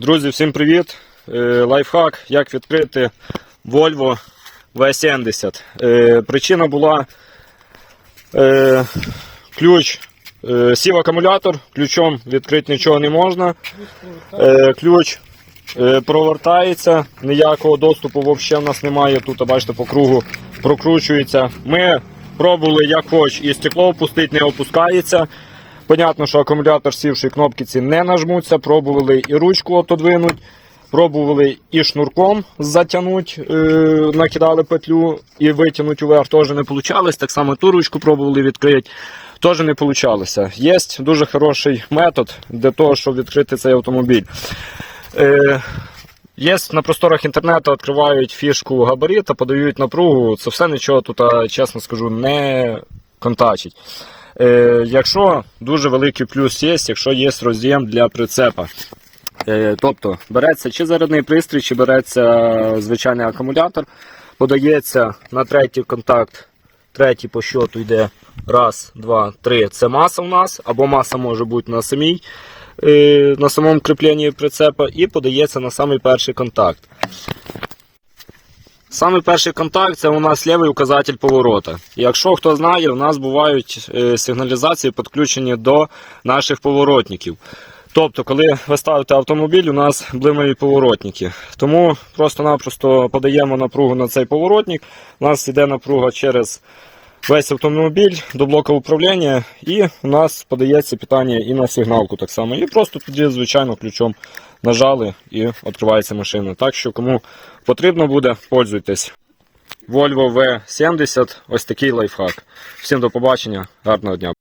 Друзі, всім привіт! Е, Лайфхак, як відкрити Volvo V70. Е, Причина була е, ключ, сів акумулятор, ключом відкрити нічого не можна. Ключ провертається, ніякого доступу взагалі в нас немає. Тут, бачите, по кругу прокручується. Ми пробували як хоч і стекло опустити, не опускається. Понятно, що акумулятор сівши, кнопки ці не нажмуться. Пробували і ручку отодвинуть, пробували і шнурком затягнути, е, накидали петлю і витягнути вверх. Теж не вийшло. Так само ту ручку пробували відкрити. Теж не вийшло. Є дуже хороший метод для того, щоб відкрити цей автомобіль. Е, Є на просторах інтернету, відкривають фішку габаріта, подають напругу. Це все нічого тут, чесно скажу, не контачить. Е, якщо дуже великий плюс є, якщо є роз'єм для прицепа. Е, тобто береться чи зарядний пристрій, чи береться звичайний акумулятор, подається на третій контакт, третій по щоту йде раз, два, три. Це маса у нас, або маса може бути на самій, е, на самому кріпленні прицепа, і подається на самий перший контакт. Самий перший контакт це у нас лівий указатель поворота. Якщо хто знає, у нас бувають е, сигналізації підключені до наших поворотників. Тобто, коли ви ставите автомобіль, у нас блимають поворотники. Тому просто-напросто подаємо напругу на цей поворотник. У нас йде напруга через весь автомобіль до блоку управління, і у нас подається питання і на сигналку так само. І просто тоді, звичайно, ключом нажали і відкривається машина. Так що, кому потрібно буде, пользуйтесь. Volvo V70, ось такий лайфхак. Всім до побачення, гарного дня.